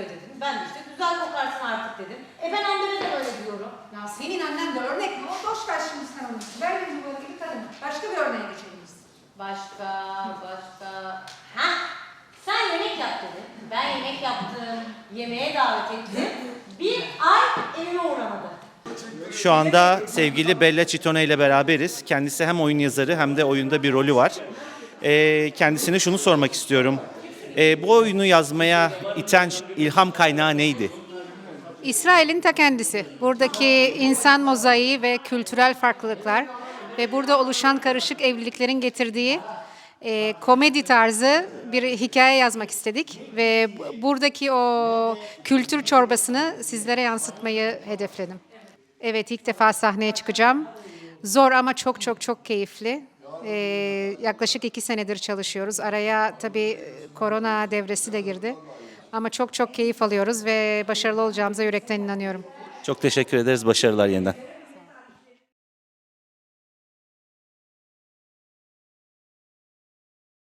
öyle dedim. Ben de işte güzel kokarsın artık dedim. E ben anneme de öyle diyorum. Ya senin annen de örnek mi? O boş ver şimdi sen onu. Ver bir numaralı bir kadın. Başka bir örneğe geçelim biz. Başka, başka. Ha? Sen yemek yap dedin. Ben yemek yaptım. Yemeğe davet ettim. Bir ay evime uğramadı. Şu anda sevgili Bella Citone ile beraberiz. Kendisi hem oyun yazarı hem de oyunda bir rolü var. E, kendisine şunu sormak istiyorum. Ee, bu oyunu yazmaya iten ilham kaynağı neydi? İsrail'in ta kendisi. Buradaki insan mozaiği ve kültürel farklılıklar ve burada oluşan karışık evliliklerin getirdiği e, komedi tarzı bir hikaye yazmak istedik ve bu- buradaki o kültür çorbasını sizlere yansıtmayı hedefledim. Evet ilk defa sahneye çıkacağım. Zor ama çok çok çok keyifli. Ee, yaklaşık iki senedir çalışıyoruz. Araya tabii e, korona devresi de girdi. Ama çok çok keyif alıyoruz ve başarılı olacağımıza yürekten inanıyorum. Çok teşekkür ederiz. Başarılar yeniden.